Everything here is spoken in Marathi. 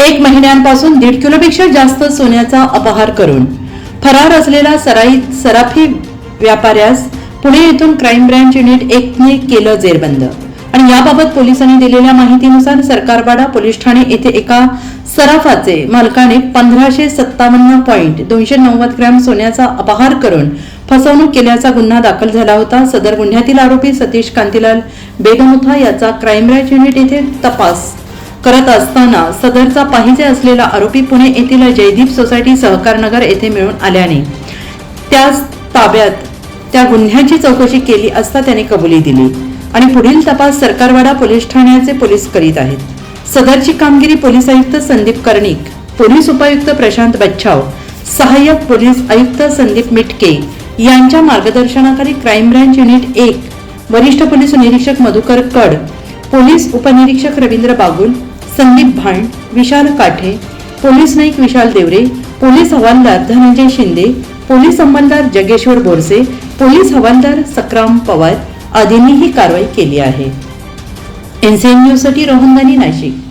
एक महिन्यांपासून दीड किलोपेक्षा जास्त सोन्याचा अपहार करून फरार असलेला सराई सराफी व्यापाऱ्यास पुणे येथून क्राईम ब्रँच युनिट एकने केलं जेरबंद. आणि याबाबत पोलिसांनी दिलेल्या माहितीनुसार सरकारवाडा पोलीस ठाणे येथे एका सराफाचे मालकाने पंधराशे सत्तावन्न पॉईंट दोनशे नव्वद ग्रॅम सोन्याचा अपहार करून फसवणूक केल्याचा गुन्हा दाखल झाला होता. सदर गुन्ह्यातील आरोपी सतीश कांतीलाल बेगमुथा याचा क्राईम ब्रँच युनिट येथे तपास करत असताना सदरचा पाहिजे असलेला आरोपी पुणे येथील जयदीप सोसायटी सहकारनगर येथे मिळून आल्याने त्याच ताब्यात त्या गुन्ह्याची चौकशी केली असता त्याने कबुली दिली. आणि पुढील तपास सरकारवाडा पोलीस ठाण्याचे पोलीस करीत आहेत. सदरची कामगिरी पोलीस आयुक्त संदीप कर्णिक पोलीस उपायुक्त प्रशांत बच्छाव सहाय्यक पोलीस आयुक्त संदीप मिटके यांच्या मार्गदर्शनाखाली क्राईम ब्रँच युनिट एक वरिष्ठ पोलीस निरीक्षक मधुकर कड पोलीस उपनिरीक्षक Ravindra Bagul Sandeep Bhand Vishal Kathe police naik Vishal Devre police havaldar Dhananjay Shinde police अंमलदार Jageshwar Borse police हवालदार सक्राम पवार आदींनी ही कारवाई केली आहे. NCN news रोहनदानी Nashik.